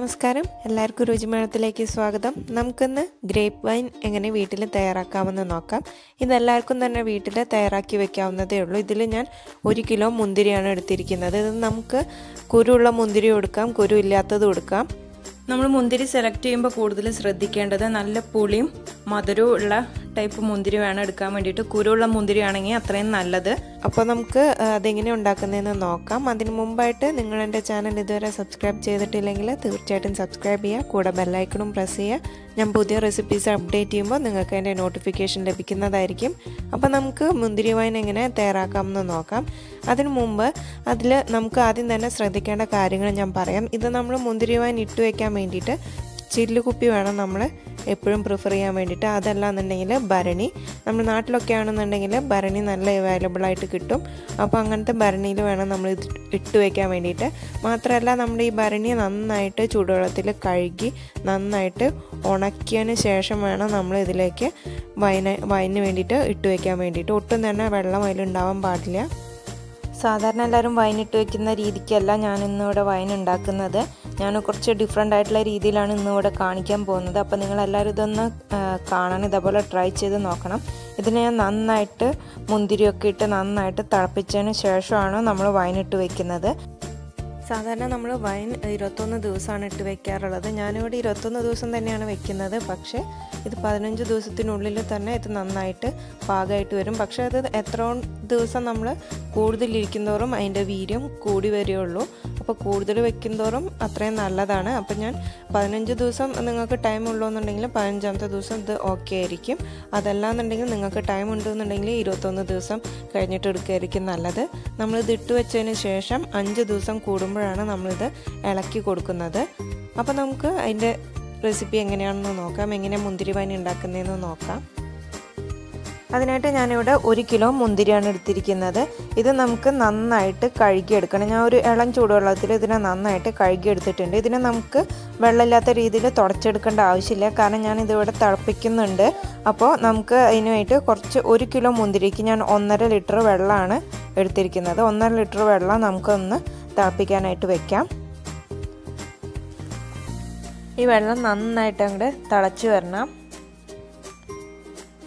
നമസ്കാരം. എല്ലാവർക്കും രുചിമേളത്തിലേക്ക് സ്വാഗതം. നമുക്കിന്ന് ഗ്രേപ്പ് വൈൻ എങ്ങനെ വീട്ടിൽ തയ്യാറാക്കാമെന്ന് നോക്കാം. ഇതെല്ലാവർക്കും തന്നെ വീട്ടിൽ തയ്യാറാക്കി വെക്കാവുന്നതേ ഉള്ളൂ. ഇതിൽ ഞാൻ ഒരു കിലോ മുന്തിരിയാണ് എടുത്തിരിക്കുന്നത്. ഇത് നമുക്ക് കുരുള്ള മുന്തിരി കൊടുക്കാം കുരു ഇല്ലാത്തത് കൊടുക്കാം. നമ്മൾ മുന്തിരി സെലക്ട് ചെയ്യുമ്പോൾ കൂടുതൽ ശ്രദ്ധിക്കേണ്ടത് നല്ല പുളിയും മധുരവും ഉള്ള ടൈപ്പ് മുന്തിരി വേണം എടുക്കാൻ വേണ്ടിയിട്ട്. കുരുള്ള മുന്തിരി ആണെങ്കിൽ അത്രയും നല്ലത്. അപ്പോൾ നമുക്ക് അതെങ്ങനെ ഉണ്ടാക്കുന്നതെന്ന് നോക്കാം. അതിന് മുമ്പായിട്ട് നിങ്ങൾ എന്റെ ചാനൽ ഇതുവരെ സബ്സ്ക്രൈബ് ചെയ്തിട്ടില്ലെങ്കിൽ തീർച്ചയായിട്ടും സബ്സ്ക്രൈബ് ചെയ്യുക. കൂടെ ബെല്ലൈക്കണും പ്രസ് ചെയ്യുക. ഞാൻ പുതിയ റെസിപ്പീസ് അപ്ഡേറ്റ് ചെയ്യുമ്പോൾ നിങ്ങൾക്ക് അതിന്റെ നോട്ടിഫിക്കേഷൻ ലഭിക്കുന്നതായിരിക്കും. അപ്പോൾ നമുക്ക് മുന്തിരി വൈൻ എങ്ങനെ തയ്യാറാക്കാമെന്ന് നോക്കാം. അതിന് മുമ്പ് അതിൽ നമുക്ക് ആദ്യം തന്നെ ശ്രദ്ധിക്കേണ്ട കാര്യങ്ങൾ ഞാൻ പറയാം. ഇത് നമ്മൾ മുന്തിരി വൈൻ ഇട്ട് വയ്ക്കാൻ വേണ്ടിയിട്ട് ചില്ലുകുപ്പി വേണം നമ്മൾ എപ്പോഴും പ്രിഫർ ചെയ്യാൻ വേണ്ടിയിട്ട്. അതല്ല എന്നുണ്ടെങ്കിൽ ഭരണി. നമ്മൾ നാട്ടിലൊക്കെ ആണെന്നുണ്ടെങ്കിൽ ഭരണി നല്ല അവൈലബിൾ ആയിട്ട് കിട്ടും. അപ്പോൾ അങ്ങനത്തെ ഭരണിയിൽ വേണം നമ്മൾ ഇത് ഇട്ട് വയ്ക്കാൻ വേണ്ടിയിട്ട്. മാത്രമല്ല നമ്മുടെ ഈ ഭരണി നന്നായിട്ട് ചൂടുവെള്ളത്തിൽ കഴുകി നന്നായിട്ട് ഉണക്കിയതിന് ശേഷം വേണം നമ്മൾ ഇതിലേക്ക് വൈന വൈന് വേണ്ടിയിട്ട് ഇട്ട് വയ്ക്കാൻ വേണ്ടിയിട്ട്. ഒട്ടും തന്നെ വെള്ളം അതിലുണ്ടാവാൻ പാടില്ല. സാധാരണ എല്ലാവരും വൈൻ ഇട്ട് വെക്കുന്ന രീതിക്കല്ല ഞാനിന്നിവിടെ വൈൻ ഉണ്ടാക്കുന്നത്. ഞാൻ കുറച്ച് ഡിഫറെന്റ് ആയിട്ടുള്ള രീതിയിലാണ് ഇന്ന് ഇവിടെ കാണിക്കാൻ പോകുന്നത്. അപ്പോൾ നിങ്ങളെല്ലാവരും ഇതൊന്ന് കാണാൻ ഇതേപോലെ ട്രൈ ചെയ്ത് നോക്കണം. ഇതിനെ ഞാൻ നന്നായിട്ട് മുന്തിരിയൊക്കെ ഇട്ട് നന്നായിട്ട് തിളപ്പിച്ചതിന് ശേഷമാണ് നമ്മൾ വൈൻ ഇട്ട് വെക്കുന്നത്. സാധാരണ നമ്മൾ വൈൻ ഇരുപത്തൊന്ന് ദിവസമാണ് ഇട്ട് വെക്കാറുള്ളത്. ഞാനിവിടെ ഇരുപത്തൊന്ന് ദിവസം തന്നെയാണ് വെക്കുന്നത്. പക്ഷേ ഇത് പതിനഞ്ച് ദിവസത്തിനുള്ളിൽ തന്നെ ഇത് നന്നായിട്ട് പാകമായിട്ട് വരും. പക്ഷേ അത് എത്ര ദിവസം നമ്മൾ കൂടുതലിരിക്കുന്നതോറും അതിന്റെ വീര്യം കൂടി വരികയുള്ളൂ. അപ്പോൾ കൂടുതൽ വെക്കുന്നതോറും അത്രയും നല്ലതാണ്. അപ്പോൾ ഞാൻ പതിനഞ്ച് ദിവസം നിങ്ങൾക്ക് ടൈം ഉള്ളൂന്നുണ്ടെങ്കിൽ പതിനഞ്ചാമത്തെ ദിവസം ഇത് ഓക്കെ ആയിരിക്കും. അതല്ല എന്നുണ്ടെങ്കിൽ നിങ്ങൾക്ക് ടൈം ഉണ്ടെന്നുണ്ടെങ്കിൽ ഇരുപത്തൊന്ന് ദിവസം കഴിഞ്ഞിട്ട് എടുക്കുകയായിരിക്കും നല്ലത്. നമ്മളിത് ഇട്ട് വെച്ചതിന് ശേഷം അഞ്ച് ദിവസം കൂടുമ്പോഴാണ് നമ്മളിത് ഇളക്കി കൊടുക്കുന്നത്. അപ്പോൾ നമുക്ക് അതിന്റെ റെസിപ്പി എങ്ങനെയാണെന്ന് നോക്കാം. എങ്ങനെ മുന്തിരി പനി ഉണ്ടാക്കുന്നതെന്ന് നോക്കാം. അതിനായിട്ട് ഞാനിവിടെ ഒരു കിലോ മുന്തിരിയാണ് എടുത്തിരിക്കുന്നത്. ഇത് നമുക്ക് നന്നായിട്ട് കഴുകിയെടുക്കണം. ഞാൻ ഒരു ഇളം ചൂടുവെള്ളത്തിൽ ഇതിനെ നന്നായിട്ട് കഴുകിയെടുത്തിട്ടുണ്ട്. ഇതിനെ നമുക്ക് വെള്ളമില്ലാത്ത രീതിയിൽ തുടച്ചെടുക്കേണ്ട ആവശ്യമില്ല. കാരണം ഞാൻ ഇതിവിടെ തിളപ്പിക്കുന്നുണ്ട്. അപ്പോൾ നമുക്ക് അതിനുമായിട്ട് കുറച്ച് ഒരു കിലോ മുന്തിരിക്ക് ഞാൻ ഒന്നര ലിറ്റർ വെള്ളമാണ് എടുത്തിരിക്കുന്നത്. ഒന്നര ലിറ്റർ വെള്ളം നമുക്കൊന്ന് തിളപ്പിക്കാനായിട്ട് വെക്കാം. ഈ വെള്ളം നന്നായിട്ട് അങ്ങോട്ട് തിളച്ച് വരണം.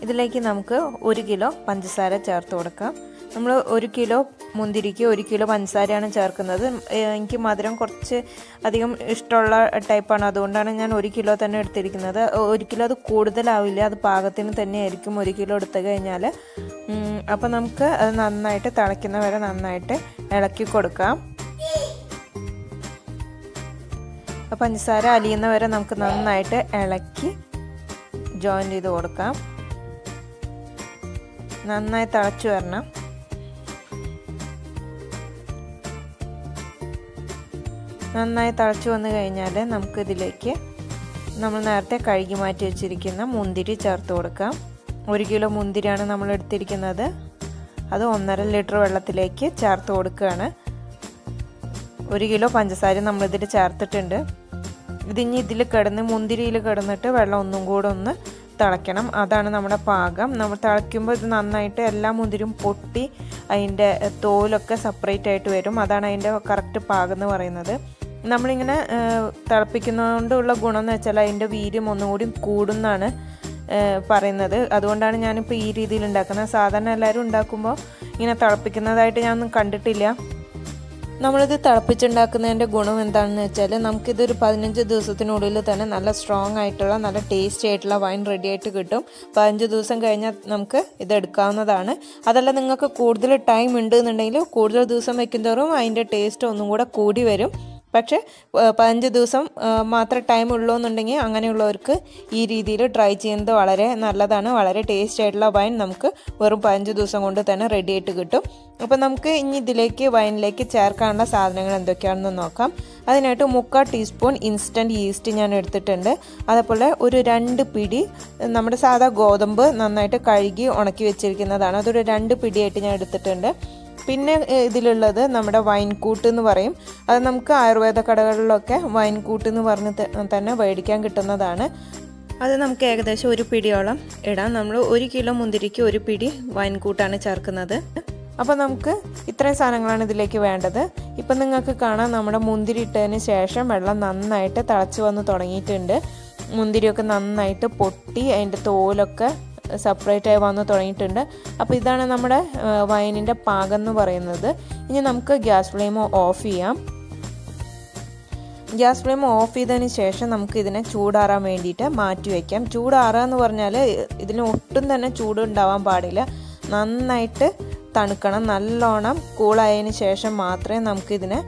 ഇതിലേക്ക് നമുക്ക് ഒരു കിലോ പഞ്ചസാര ചേർത്ത് കൊടുക്കാം. നമ്മൾ ഒരു കിലോ മുന്തിരിക്ക് ഒരു കിലോ പഞ്ചസാരയാണ് ചേർക്കുന്നത്. എനിക്ക് മധുരം കുറച്ച് അധികം ഇഷ്ടമുള്ള ടൈപ്പാണ്. അതുകൊണ്ടാണ് ഞാൻ ഒരു കിലോ തന്നെ എടുത്തിരിക്കുന്നത്. ഒരു കിലോ അത് കൂടുതലാവില്ല. അത് പാകത്തിന് തന്നെ ആയിരിക്കും ഒരു കിലോ എടുത്തു കഴിഞ്ഞാൽ അപ്പോൾ നമുക്ക് അത് നന്നായിട്ട് തിളയ്ക്കുന്ന വരെ നന്നായിട്ട് ഇളക്കി കൊടുക്കാം. പഞ്ചസാര അലിയുന്ന വരെ നമുക്ക് നന്നായിട്ട് ഇളക്കി ജോയിൻ ചെയ്ത് കൊടുക്കാം. നന്നായി തിളച്ചു വരണം. നന്നായി തിളച്ചു വന്നു കഴിഞ്ഞാൽ നമുക്കിതിലേക്ക് നമ്മൾ നേരത്തെ കഴുകി മാറ്റി വെച്ചിരിക്കുന്ന മുന്തിരി ചേർത്ത് കൊടുക്കാം. ഒരു കിലോ മുന്തിരിയാണ് നമ്മൾ എടുത്തിരിക്കുന്നത്. അത് ഒന്നര ലിറ്റർ വെള്ളത്തിലേക്ക് ചേർത്ത് കൊടുക്കുകയാണ്. ഒരു കിലോ പഞ്ചസാര നമ്മളിതിൽ ചേർത്തിട്ടുണ്ട്. ഇതിനി ഇതിൽ കിടന്ന് മുന്തിരിയിൽ കിടന്നിട്ട് വെള്ളം ഒന്നും കൂടെ ഒന്ന് തിളയ്ക്കണം. അതാണ് നമ്മുടെ പാകം. നമ്മൾ തിളയ്ക്കുമ്പോൾ ഇത് നന്നായിട്ട് എല്ലാ മുന്തിരും പൊട്ടി അതിന്റെ തോലൊക്കെ സെപ്പറേറ്റ് ആയിട്ട് വരും. അതാണ് അതിന്റെ കറക്റ്റ് പാകം എന്ന് പറയുന്നത്. നമ്മളിങ്ങനെ തിളപ്പിക്കുന്നതുകൊണ്ടുള്ള ഗുണം എന്ന് വെച്ചാൽ അതിന്റെ വീര്യം ഒന്നുകൂടി കൂടുന്നാണ് പറയുന്നത്. അതുകൊണ്ടാണ് ഞാനിപ്പോൾ ഈ രീതിയിൽ ഉണ്ടാക്കുന്നത്. സാധാരണ എല്ലാവരും ഉണ്ടാക്കുമ്പോൾ ഇങ്ങനെ തിളപ്പിക്കുന്നതായിട്ട് ഞാനൊന്നും കണ്ടിട്ടില്ല. നമ്മളിത് തിളപ്പിച്ചുണ്ടാക്കുന്നതിന്റെ ഗുണം എന്താണെന്ന് വെച്ചാൽ നമുക്കിതൊരു പതിനഞ്ച് ദിവസത്തിനുള്ളിൽ തന്നെ നല്ല സ്ട്രോങ് ആയിട്ടുള്ള നല്ല ടേസ്റ്റി ആയിട്ടുള്ള വൈൻ റെഡി ആയിട്ട് കിട്ടും. പതിനഞ്ച് ദിവസം കഴിഞ്ഞാൽ നമുക്ക് ഇത് എടുക്കാവുന്നതാണ് അതല്ല നിങ്ങൾക്ക് കൂടുതൽ ടൈം ഉണ്ട് എന്നുണ്ടെങ്കിൽ കൂടുതൽ ദിവസം വയ്ക്കുന്നതോറും അതിന്റെ ടേസ്റ്റ് ഒന്നും കൂടെ കൂടി വരും. പക്ഷേ പതിനഞ്ച് ദിവസം മാത്രം ടൈം ഉള്ളൂ എന്നുണ്ടെങ്കിൽ അങ്ങനെയുള്ളവർക്ക് ഈ രീതിയിൽ ട്രൈ ചെയ്യുന്നത് വളരെ നല്ലതാണ്. വളരെ ടേസ്റ്റ് ആയിട്ടുള്ള വൈൻ നമുക്ക് വെറും പതിനഞ്ച് ദിവസം കൊണ്ട് തന്നെ റെഡി ആയിട്ട് കിട്ടും. അപ്പോൾ നമുക്ക് ഇനി ഇതിലേക്ക് വൈനിലേക്ക് ചേർക്കാനുള്ള സാധനങ്ങൾ എന്തൊക്കെയാണെന്ന് നോക്കാം. അതിനായിട്ട് മുക്കാൽ ടീസ്പൂൺ ഇൻസ്റ്റന്റ് ഈസ്റ്റ് ഞാൻ എടുത്തിട്ടുണ്ട്. അതേപോലെ ഒരു രണ്ട് പിടി നമ്മുടെ സാധാ ഗോതമ്പ് നന്നായിട്ട് കഴുകി ഉണക്കി വെച്ചിരിക്കുന്നതാണ്. അതൊരു രണ്ട് പിടിയായിട്ട് ഞാൻ എടുത്തിട്ടുണ്ട്. പിന്നെ ഇതിലുള്ളത് നമ്മുടെ വൈൻകൂട്ട് എന്ന് പറയും. അത് നമുക്ക് ആയുർവേദ കടകളിലൊക്കെ വൈൻകൂട്ട് എന്ന് പറഞ്ഞ് തന്നെ മേടിക്കാൻ കിട്ടുന്നതാണ്. അത് നമുക്ക് ഏകദേശം ഒരു പിടിയോളം ഇടാം. നമ്മൾ ഒരു കിലോ മുന്തിരിക്ക് ഒരു പിടി വൈൻകൂട്ടാണ് ചേർക്കുന്നത്. അപ്പോൾ നമുക്ക് ഇത്രയും സാധനങ്ങളാണ് ഇതിലേക്ക് വേണ്ടത്. ഇപ്പം നിങ്ങൾക്ക് കാണാം നമ്മുടെ മുന്തിരി ഇട്ടതിന് ശേഷം വെള്ളം നന്നായിട്ട് തിളച്ച് വന്ന് തുടങ്ങിയിട്ടുണ്ട്. മുന്തിരിയൊക്കെ നന്നായിട്ട് പൊട്ടി അതിന്റെ തോലൊക്കെ സെപ്പറേറ്റ് ആയി വന്ന് തുടങ്ങിയിട്ടുണ്ട്. അപ്പോൾ ഇതാണ് നമ്മുടെ വൈനിന്റെ പാകം എന്ന് പറയുന്നത്. ഇനി നമുക്ക് ഗ്യാസ് ഫ്ലെയിം ഓഫ് ചെയ്യാം. ഗ്യാസ് ഫ്ലെയിം ഓഫ് ചെയ്തതിന് ശേഷം നമുക്ക് ഇതിനെ ചൂടാറാൻ വേണ്ടിയിട്ട് മാറ്റി വയ്ക്കാം. ചൂടാറുക എന്ന് പറഞ്ഞാൽ ഇതിന് ഒട്ടും തന്നെ ചൂട് ഉണ്ടാവാൻ പാടില്ല. നന്നായിട്ട് തണുക്കണം. നല്ലോണം കൂളായതിന് ശേഷം മാത്രമേ നമുക്കിതിനെ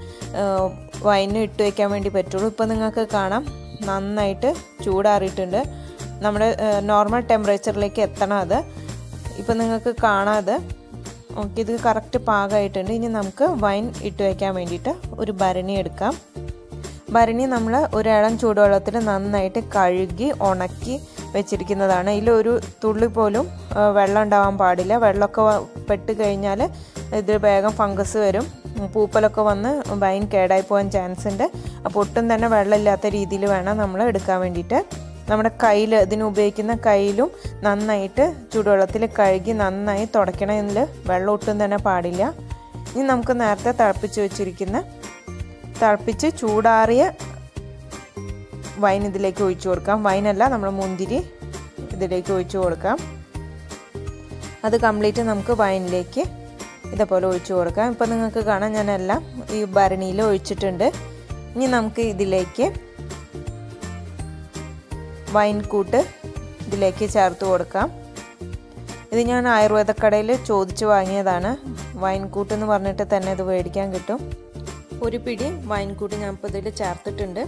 വൈന് ഇട്ട് വയ്ക്കാൻ വേണ്ടി പറ്റുള്ളൂ. ഇപ്പോൾ നിങ്ങൾക്ക് കാണാം നന്നായിട്ട് ചൂടാറിയിട്ടുണ്ട്. നമ്മുടെ നോർമൽ ടെമ്പറേച്ചറിലേക്ക് എത്തണം അത്. ഇപ്പം നിങ്ങൾക്ക് കാണാതെ ഓക്കെ ഇത് കറക്റ്റ് പാകമായിട്ടുണ്ട്. ഇനി നമുക്ക് വൈൻ ഇട്ട് വയ്ക്കാൻ വേണ്ടിയിട്ട് ഒരു ഭരണി എടുക്കാം. ഭരണി നമ്മൾ ഒരിളം ചൂടുവെള്ളത്തിൽ നന്നായിട്ട് കഴുകി ഉണക്കി വെച്ചിരിക്കുന്നതാണ്. ഇതിലൊരു തുള്ളി പോലും വെള്ളം ഉണ്ടാവാൻ പാടില്ല. വെള്ളമൊക്കെ പെട്ട് കഴിഞ്ഞാൽ ഇത് വേഗം ഫംഗസ് വരും. പൂപ്പലൊക്കെ വന്ന് വൈൻ കേടായി പോകാൻ ചാൻസ് ഉണ്ട്. അപ്പോൾ ഒട്ടും തന്നെ വെള്ളമില്ലാത്ത രീതിയിൽ വേണം നമ്മൾ എടുക്കാൻ വേണ്ടിയിട്ട്. നമ്മുടെ കയ്യിൽ ഇതിന് ഉപയോഗിക്കുന്ന കയ്യിലും നന്നായിട്ട് ചൂടുവെള്ളത്തിൽ കഴുകി നന്നായി തുടയ്ക്കണമെങ്കിൽ വെള്ളം ഒട്ടും തന്നെ പാടില്ല. ഇനി നമുക്ക് നേരത്തെ തിളപ്പിച്ച് വെച്ചിരിക്കുന്ന തിളപ്പിച്ച് ചൂടാറിയ വൈൻ ഇതിലേക്ക് ഒഴിച്ചു കൊടുക്കാം. വൈനല്ല നമ്മൾ മുന്തിരി ഇതിലേക്ക് ഒഴിച്ചു കൊടുക്കാം. അത് കംപ്ലീറ്റ് നമുക്ക് വൈനിലേക്ക് ഇതേപോലെ ഒഴിച്ചു കൊടുക്കാം. ഇപ്പം നിങ്ങൾക്ക് കാണാം ഞാനെല്ലാം ഈ ഭരണിയിൽ ഒഴിച്ചിട്ടുണ്ട്. ഇനി നമുക്ക് ഇതിലേക്ക് വൈൻ കൂട്ട് ഇതിലേക്ക് ചേർത്ത് കൊടുക്കാം. ഇത് ഞാൻ ആയുർവേദ കടയിൽ ചോദിച്ച് വാങ്ങിയതാണ്. വൈൻകൂട്ട് എന്ന് പറഞ്ഞിട്ട് തന്നെ ഇത് മേടിക്കാൻ കിട്ടും. ഒരു പിടി വൈൻകൂട്ട് ഞാൻ ഇപ്പോൾ ഇതിൽ ചേർത്തിട്ടുണ്ട്.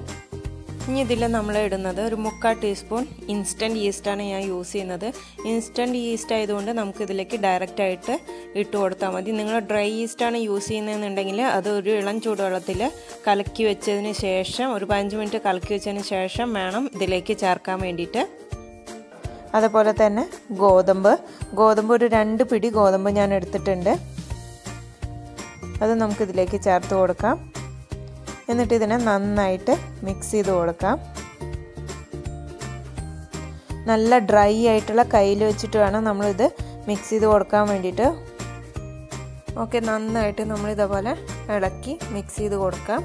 ഇനി ഇതിൽ നമ്മൾ ഇടുന്നത് ഒരു മുക്കാൽ ടീസ്പൂൺ ഇൻസ്റ്റന്റ് ഈസ്റ്റാണ് ഞാൻ യൂസ് ചെയ്യുന്നത്. ഇൻസ്റ്റന്റ് ഈസ്റ്റ് ആയതുകൊണ്ട് നമുക്ക് ഇതിലേക്ക് ഡയറക്റ്റ് ആയിട്ട് ഇട്ട് കൊടുത്താൽ മതി. നിങ്ങൾ ഡ്രൈ ഈസ്റ്റാണ് യൂസ് ചെയ്യുന്നതെന്നുണ്ടെങ്കിൽ അത് ഒരു ഇളം ചൂടുവെള്ളത്തിൽ കലക്കി വെച്ചതിന് ശേഷം ഒരു പതിനഞ്ച് മിനിറ്റ് കലക്കി വെച്ചതിന് ശേഷം വേണം ഇതിലേക്ക് ചേർക്കാൻ വേണ്ടിയിട്ട്. അതുപോലെ തന്നെ ഗോതമ്പ്. ഗോതമ്പ് ഒരു രണ്ട് പിടി ഗോതമ്പ് ഞാൻ എടുത്തിട്ടുണ്ട്. അത് നമുക്കിതിലേക്ക് ചേർത്ത് കൊടുക്കാം. എന്നിട്ട് ഇതിനെ നന്നായിട്ട് മിക്സ് ചെയ്ത് കൊടുക്കാം. നല്ല ഡ്രൈ ആയിട്ടുള്ള കയ്യിൽ വെച്ചിട്ട് വേണം നമ്മളിത് മിക്സ് ചെയ്ത് കൊടുക്കാൻ വേണ്ടിയിട്ട്. ഓക്കെ നന്നായിട്ട് നമ്മൾ ഇതേപോലെ ഇളക്കി മിക്സ് ചെയ്ത് കൊടുക്കാം.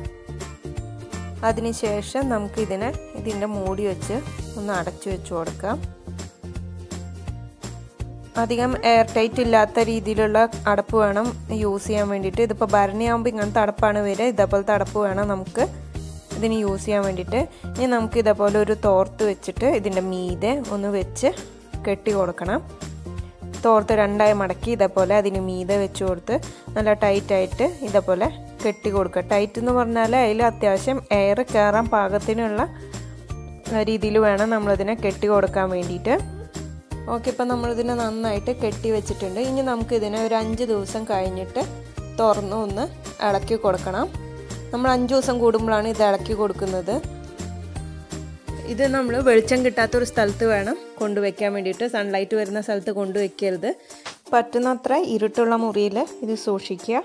അതിനുശേഷം നമുക്കിതിനെ ഇതിന്റെ മൂടി വെച്ച് ഒന്ന് അടച്ചു വെച്ച് കൊടുക്കാം. അധികം എയർ ടൈറ്റ് ഇല്ലാത്ത രീതിയിലുള്ള അടപ്പ് വേണം യൂസ് ചെയ്യാൻ വേണ്ടിയിട്ട്. ഇതിപ്പോൾ ഭരണിയാകുമ്പോൾ ഇങ്ങനത്തെ അടപ്പാണ് വരിക. ഇതേപോലത്തെ അടപ്പ് വേണം നമുക്ക് ഇതിന് യൂസ് ചെയ്യാൻ വേണ്ടിയിട്ട്. ഇനി നമുക്ക് ഇതേപോലെ ഒരു തോർത്ത് വെച്ചിട്ട് ഇതിന്റെ മീതെ ഒന്ന് വെച്ച് കെട്ടി കൊടുക്കണം. തോർത്ത് രണ്ടായി മടക്കി ഇതേപോലെ അതിന് മീതെ വെച്ച് കൊടുത്ത് നല്ല ടൈറ്റായിട്ട് ഇതേപോലെ കെട്ടി കൊടുക്കുക. ടൈറ്റ് എന്ന് പറഞ്ഞാൽ അതിൽ അത്യാവശ്യം എയർ കയറാൻ പാകത്തിനുള്ള രീതിയിൽ വേണം നമ്മളതിനെ കെട്ടി കൊടുക്കാൻ വേണ്ടിയിട്ട്. ഓക്കെ ഇപ്പം നമ്മളിതിനെ നന്നായിട്ട് കെട്ടി വെച്ചിട്ടുണ്ട്. ഇനി നമുക്കിതിനെ ഒരു അഞ്ച് ദിവസം കഴിഞ്ഞിട്ട് തുറന്ന് ഒന്ന് ഇളക്കി കൊടുക്കണം. നമ്മൾ അഞ്ച് ദിവസം കൂടുമ്പോഴാണ് ഇത് ഇളക്കി കൊടുക്കുന്നത്. ഇത് നമ്മൾ വെളിച്ചം കിട്ടാത്തൊരു സ്ഥലത്ത് വേണം കൊണ്ടുവയ്ക്കാൻ വേണ്ടിയിട്ട്. സൺലൈറ്റ് വരുന്ന സ്ഥലത്ത് കൊണ്ടുവയ്ക്കരുത്. പറ്റുന്നത്ര ഇരുട്ടുള്ള മുറിയിൽ ഇത് സൂക്ഷിക്കുക.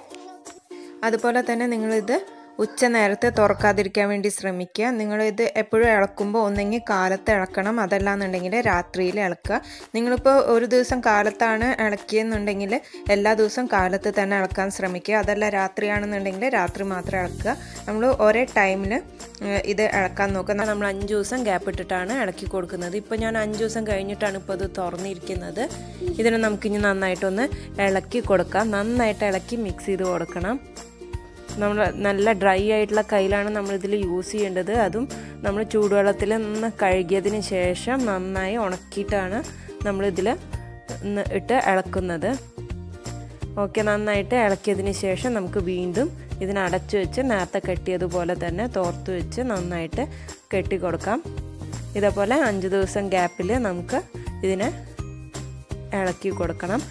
അതുപോലെ തന്നെ നിങ്ങളിത് ഉച്ച നേരത്തെ തുറക്കാതിരിക്കാൻ വേണ്ടി ശ്രമിക്കുക. നിങ്ങൾ ഇത് എപ്പോഴും ഇളക്കുമ്പോൾ ഒന്നെങ്കിൽ കാലത്ത് ഇളക്കണം. അതല്ലാന്നുണ്ടെങ്കിൽ രാത്രിയിൽ ഇളക്കുക. നിങ്ങളിപ്പോൾ ഒരു ദിവസം കാലത്താണ് ഇളക്കിയെന്നുണ്ടെങ്കിൽ എല്ലാ ദിവസവും കാലത്ത് തന്നെ ഇളക്കാൻ ശ്രമിക്കുക. അതല്ല രാത്രിയാണെന്നുണ്ടെങ്കിൽ രാത്രി മാത്രം ഇളക്കുക. നമ്മൾ ഒരേ ടൈമിൽ ഇത് ഇളക്കാൻ നോക്കുക. നമ്മൾ അഞ്ച് ദിവസം ഗ്യാപ്പ് ഇട്ടിട്ടാണ് ഇളക്കി കൊടുക്കുന്നത്. ഇപ്പോൾ ഞാൻ അഞ്ച് ദിവസം കഴിഞ്ഞിട്ടാണ് ഇപ്പോൾ ഇത് തുറന്നിരിക്കുന്നത്. ഇതിനെ നമുക്കിനി നന്നായിട്ടൊന്ന് ഇളക്കി കൊടുക്കാം. നന്നായിട്ട് ഇളക്കി മിക്സ് ചെയ്ത് കൊടുക്കണം. നമ്മൾ നല്ല ഡ്രൈ ആയിട്ടുള്ള കയ്യിലാണ് നമ്മളിതിൽ യൂസ് ചെയ്യേണ്ടത്. അതും നമ്മൾ ചൂടുവെള്ളത്തിൽ നിന്ന് കഴുകിയതിന് ശേഷം നന്നായി ഉണക്കിയിട്ടാണ് നമ്മളിതിൽ ഇട്ട് ഇളക്കുന്നത്. ഓക്കെ നന്നായിട്ട് ഇളക്കിയതിന് ശേഷം നമുക്ക് വീണ്ടും ഇതിനടച്ച് വെച്ച് നേരത്തെ കെട്ടിയതുപോലെ തന്നെ തോർത്ത് വെച്ച് നന്നായിട്ട് കെട്ടി കൊടുക്കാം ഇതേപോലെ അഞ്ച് ദിവസം ഗ്യാപ്പിൽ നമുക്ക് ഇതിനെ ഇളക്കി കൊടുക്കണം.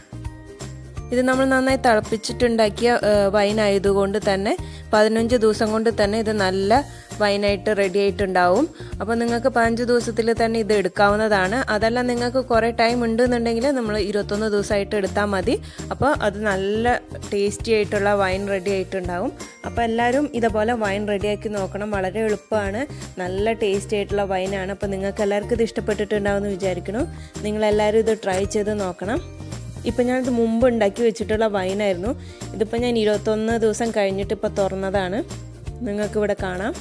ഇത് നമ്മൾ നന്നായി തിളപ്പിച്ചിട്ടുണ്ടാക്കിയ വൈൻ ആയതുകൊണ്ട് തന്നെ പതിനഞ്ച് ദിവസം കൊണ്ട് തന്നെ ഇത് നല്ല വൈനായിട്ട് റെഡി ആയിട്ടുണ്ടാവും. അപ്പോൾ നിങ്ങൾക്ക് പതിനഞ്ച് ദിവസത്തിൽ തന്നെ ഇത് എടുക്കാവുന്നതാണ്. അതല്ല നിങ്ങൾക്ക് കുറേ ടൈം ഉണ്ടെന്നുണ്ടെങ്കിൽ നമ്മൾ ഇരുപത്തൊന്ന് ദിവസമായിട്ട് എടുത്താൽ മതി. അപ്പോൾ അത് നല്ല ടേസ്റ്റി ആയിട്ടുള്ള വൈൻ റെഡി ആയിട്ടുണ്ടാവും. അപ്പോൾ എല്ലാവരും ഇതുപോലെ വൈൻ റെഡിയാക്കി നോക്കണം. വളരെ എളുപ്പമാണ്. നല്ല ടേസ്റ്റി ആയിട്ടുള്ള വൈനാണ് അപ്പോൾ നിങ്ങൾക്ക് എല്ലാവർക്കും ഇത് ഇഷ്ടപ്പെട്ടിട്ടുണ്ടാവുമെന്ന് വിചാരിക്കണം നിങ്ങളെല്ലാവരും ഇത് ട്രൈ ചെയ്ത് നോക്കണം. ഇപ്പം ഞാനിത് മുമ്പ് ഉണ്ടാക്കി വെച്ചിട്ടുള്ള വൈനായിരുന്നു ഇതിപ്പോൾ ഞാൻ ഇരുപത്തൊന്ന് ദിവസം കഴിഞ്ഞിട്ട് ഇപ്പോൾ തുറന്നതാണ്. നിങ്ങൾക്കിവിടെ കാണാം.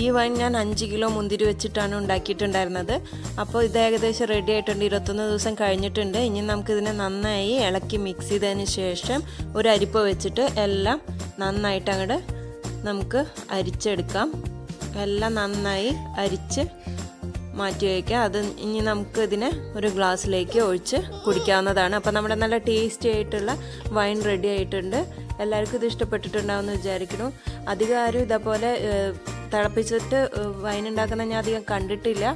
ഈ വൈൻ ഞാൻ അഞ്ച് കിലോ മുന്തിരി വെച്ചിട്ടാണ് ഉണ്ടാക്കിയിട്ടുണ്ടായിരുന്നത്. അപ്പോൾ ഇത് ഏകദേശം റെഡി ആയിട്ടുണ്ട്. ഇരുപത്തൊന്ന് ദിവസം കഴിഞ്ഞിട്ടുണ്ട്. ഇനി നമുക്കിതിനെ നന്നായി ഇളക്കി മിക്സ് ചെയ്തതിന് ശേഷം ഒരു അരിപ്പ വെച്ചിട്ട് എല്ലാം നന്നായിട്ട് അങ്ങോട്ട് നമുക്ക് അരിച്ചെടുക്കാം. എല്ലാം നന്നായി അരിച്ച് മാറ്റി വയ്ക്കുക അത് ഇനി നമുക്ക് ഇതിനെ ഒരു ഗ്ലാസ്സിലേക്ക് ഒഴിച്ച് കുടിക്കാവുന്നതാണ്. അപ്പോൾ നമ്മുടെ നല്ല ടേസ്റ്റി ആയിട്ടുള്ള വൈൻ റെഡി ആയിട്ടുണ്ട്. എല്ലാവർക്കും ഇത് ഇഷ്ടപ്പെട്ടിട്ടുണ്ടാവുമെന്ന് വിചാരിക്കുന്നു. അധികം ആരും ഇതേപോലെ തിളപ്പിച്ചിട്ട് വൈൻ ഉണ്ടാക്കുന്ന ഞാൻ അധികം കണ്ടിട്ടില്ല.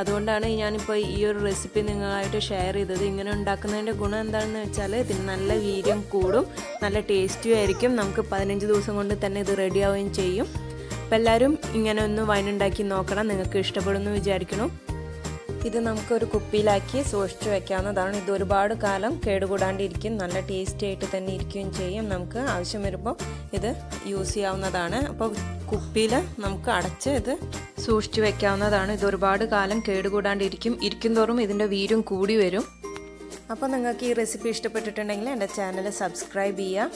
അതുകൊണ്ടാണ് ഞാനിപ്പോൾ ഈ ഒരു റെസിപ്പി നിങ്ങളായിട്ട് ഷെയർ ചെയ്തത്. ഇങ്ങനെ ഉണ്ടാക്കുന്നതിന്റെ ഗുണം എന്താണെന്ന് വെച്ചാൽ ഇതിന് നല്ല വീര്യം കൂടും നല്ല ടേസ്റ്റിയും ആയിരിക്കും. നമുക്ക് പതിനഞ്ച് ദിവസം കൊണ്ട് തന്നെ ഇത് റെഡിയാവുകയും ചെയ്യും. അപ്പം എല്ലാവരും ഇങ്ങനെ ഒന്ന് വൈൻ ഉണ്ടാക്കി നോക്കണം. നിങ്ങൾക്ക് ഇഷ്ടപ്പെടുമെന്ന് വിചാരിക്കണം ഇത് നമുക്കൊരു കുപ്പിയിലാക്കി സൂക്ഷിച്ചു വെക്കാവുന്നതാണ്. ഇത് ഒരുപാട് കാലം കേടുകൂടാണ്ടിരിക്കും. നല്ല ടേസ്റ്റി ആയിട്ട് തന്നെ ഇരിക്കുകയും ചെയ്യും. നമുക്ക് ആവശ്യം വരുമ്പോൾ ഇത് യൂസ് ചെയ്യാവുന്നതാണ്. അപ്പോൾ കുപ്പിയിൽ നമുക്ക് അടച്ച് ഇത് സൂക്ഷിച്ചു വെക്കാവുന്നതാണ്. ഇത് ഒരുപാട് കാലം കേടുകൂടാണ്ടിരിക്കും. ഇരിക്കും തോറും ഇതിന്റെ വീരും കൂടി വരും. അപ്പോൾ നിങ്ങൾക്ക് ഈ റെസിപ്പി ഇഷ്ടപ്പെട്ടിട്ടുണ്ടെങ്കിൽ എന്റെ ചാനൽ സബ്സ്ക്രൈബ് ചെയ്യുക.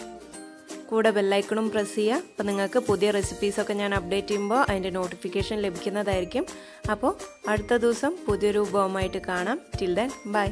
കൂടെ ബെല്ലൈക്കണും പ്രസ് ചെയ്യുക. അപ്പോൾ നിങ്ങൾക്ക് പുതിയ റെസിപ്പീസൊക്കെ ഞാൻ അപ്ഡേറ്റ് ചെയ്യുമ്പോൾ അതിന്റെ നോട്ടിഫിക്കേഷൻ ലഭിക്കുന്നതായിരിക്കും. അപ്പോൾ അടുത്ത ദിവസം പുതിയൊരു ഉപവുമായിട്ട് കാണാം. Till then bye